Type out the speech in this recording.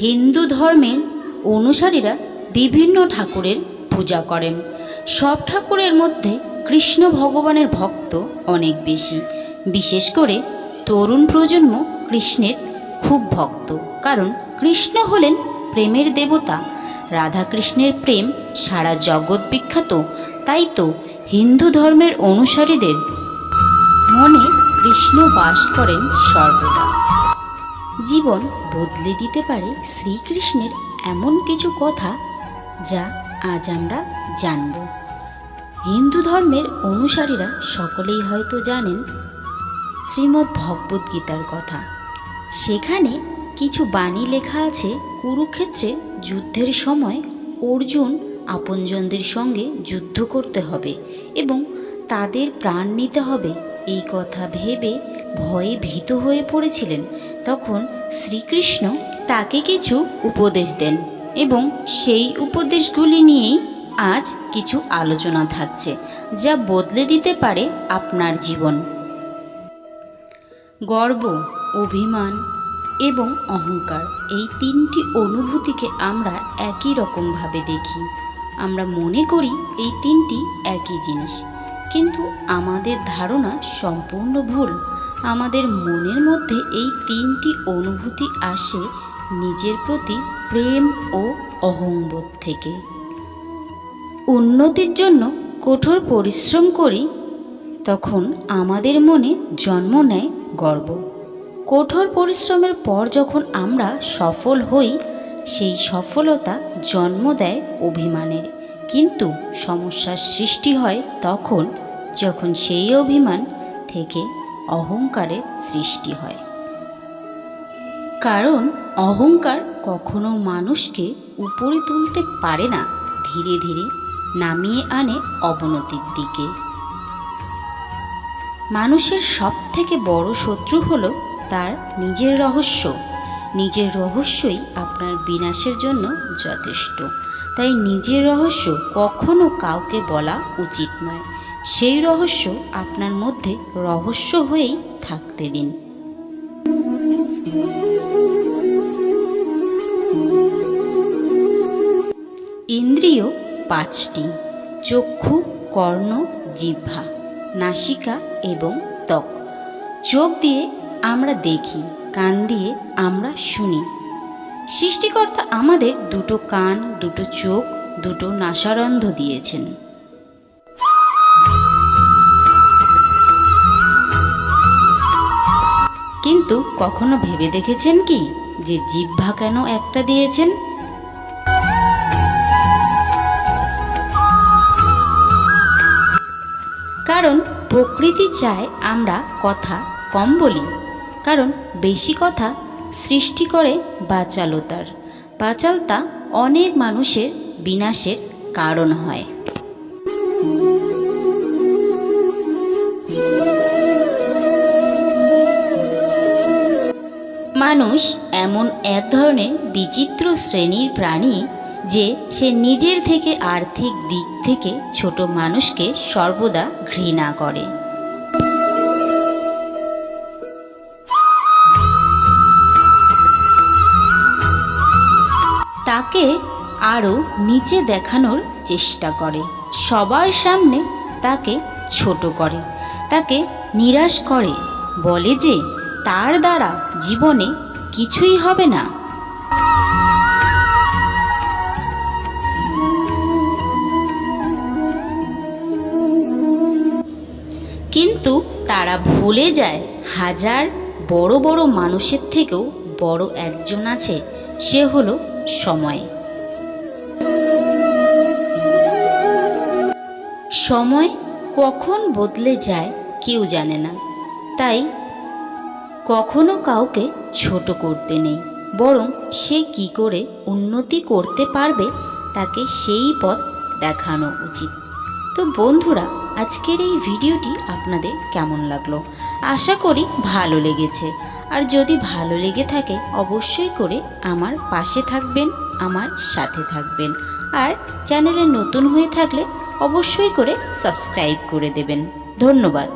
হিন্দু ধর্মের অনুসারীরা বিভিন্ন ঠাকুরের পূজা করেন। সব ঠাকুরের মধ্যে কৃষ্ণ ভগবানের ভক্ত অনেক বেশি। বিশেষ করে তরুণ প্রজন্ম কৃষ্ণের খুব ভক্ত। কারণ কৃষ্ণ হলেন প্রেমের দেবতা। রাধাকৃষ্ণের প্রেম সারা জগৎ বিখ্যাত। তাই তো হিন্দু ধর্মের অনুসারীদের মনে কৃষ্ণ বাস করেন সর্বদা। জীবন বদলে দিতে পারে শ্রীকৃষ্ণের এমন কিছু কথা যা আজ আমরা জানব। হিন্দু ধর্মের অনুসারীরা সকলেই হয়তো জানেন শ্রীমদ্ ভগবদ্ গীতার কথা। সেখানে কিছু বাণী লেখা আছে কুরুক্ষেত্রে যুদ্ধের সময় অর্জুন আপনজনদের সঙ্গে যুদ্ধ করতে হবে এবং তাদের প্রাণ নিতে হবে। এই কথা ভেবে ভয়ে ভীত হয়ে পড়েছিলেন। তখন শ্রীকৃষ্ণ তাকে কিছু উপদেশ দেন এবং সেই উপদেশগুলি নিয়েই আজ কিছু আলোচনা থাকছে, যা বদলে দিতে পারে আপনার জীবন। গর্ব, অভিমান এবং অহংকার এই তিনটি অনুভূতিকে আমরা একই রকমভাবে দেখি। আমরা মনে করি এই তিনটি একই জিনিস। কিন্তু আমাদের ধারণা সম্পূর্ণ ভুল। আমাদের মনের মধ্যে এই তিনটি অনুভূতি আসে নিজের প্রতি প্রেম ও অহংবোধ থেকে। উন্নতির জন্য কঠোর পরিশ্রম করি, তখন আমাদের মনে জন্ম নেয় গর্ব। কঠোর পরিশ্রমের পর যখন আমরা সফল হই, সেই সফলতা জন্ম দেয় অভিমানের। কিন্তু সমস্যার সৃষ্টি হয় তখন যখন সেই অভিমান থেকে অহংকারের সৃষ্টি হয়। কারণ অহংকার কখনো মানুষকে উপরে তুলতে পারে না, ধীরে ধীরে নামিয়ে আনে অবনতির দিকে। মানুষের সব থেকে বড় শত্রু হলো তার নিজের রহস্য। নিজের রহস্যই আপনার বিনাশের জন্য যথেষ্ট। তাই নিজের রহস্য কখনো কাউকে বলা উচিত নয়। সেই রহস্য আপনার মধ্যে রহস্য হয়েই থাকতে দিন। ইন্দ্রিয় পাঁচটি, চক্ষু, কর্ণ, জিহ্বা, নাসিকা এবং ত্বক। চোখ দিয়ে আমরা দেখি, কান দিয়ে আমরা শুনি। সৃষ্টিকর্তা আমাদের দুটো কান, দুটো চোখ, দুটো নাসারন্ধ দিয়েছেন। কিন্তু কখনো ভেবে দেখেছেন কি যে জিহ্বা কেন একটা দিয়েছেন? কারণ প্রকৃতি চায় আমরা কথা কম বলি, কারণ বেশি কথা সৃষ্টি করে বাচালতার। বাচালতা অনেক মানুষের বিনাশের কারণ হয়। মানুষ এমন এক ধরনের বিচিত্র শ্রেণির প্রাণী যে সে নিজের থেকে আর্থিক দিক থেকে ছোট মানুষকে সর্বদা ঘৃণা করে। তাকে আরও নিচে দেখানোর চেষ্টা করে। সবার সামনে তাকে ছোট করে, তাকে নিরাশ করে, বলে যে তার দ্বারা জীবনে কিছুই হবে না। কিন্তু তারা ভুলে যায়, হাজার বড় বড় মানুষের থেকেও বড় একজন আছে, সে হলো সময়। সময় কখন বদলে যায় কেউ জানে না। তাই কখনো কাউকে ছোট করতে নেই, বরং সে কি করে উন্নতি করতে পারবে তাকে সেই পথ দেখানো উচিত। তো বন্ধুরা আজকের এই ভিডিওটি আপনাদের কেমন লাগল? আশা করি ভালো লেগেছে। আর যদি ভালো লেগে থাকে, অবশ্যই করে আমার পাশে থাকবেন, আমার সাথে থাকবেন। আর চ্যানেলে নতুন হয়ে থাকলে অবশ্যই করে সাবস্ক্রাইব করে দেবেন। ধন্যবাদ।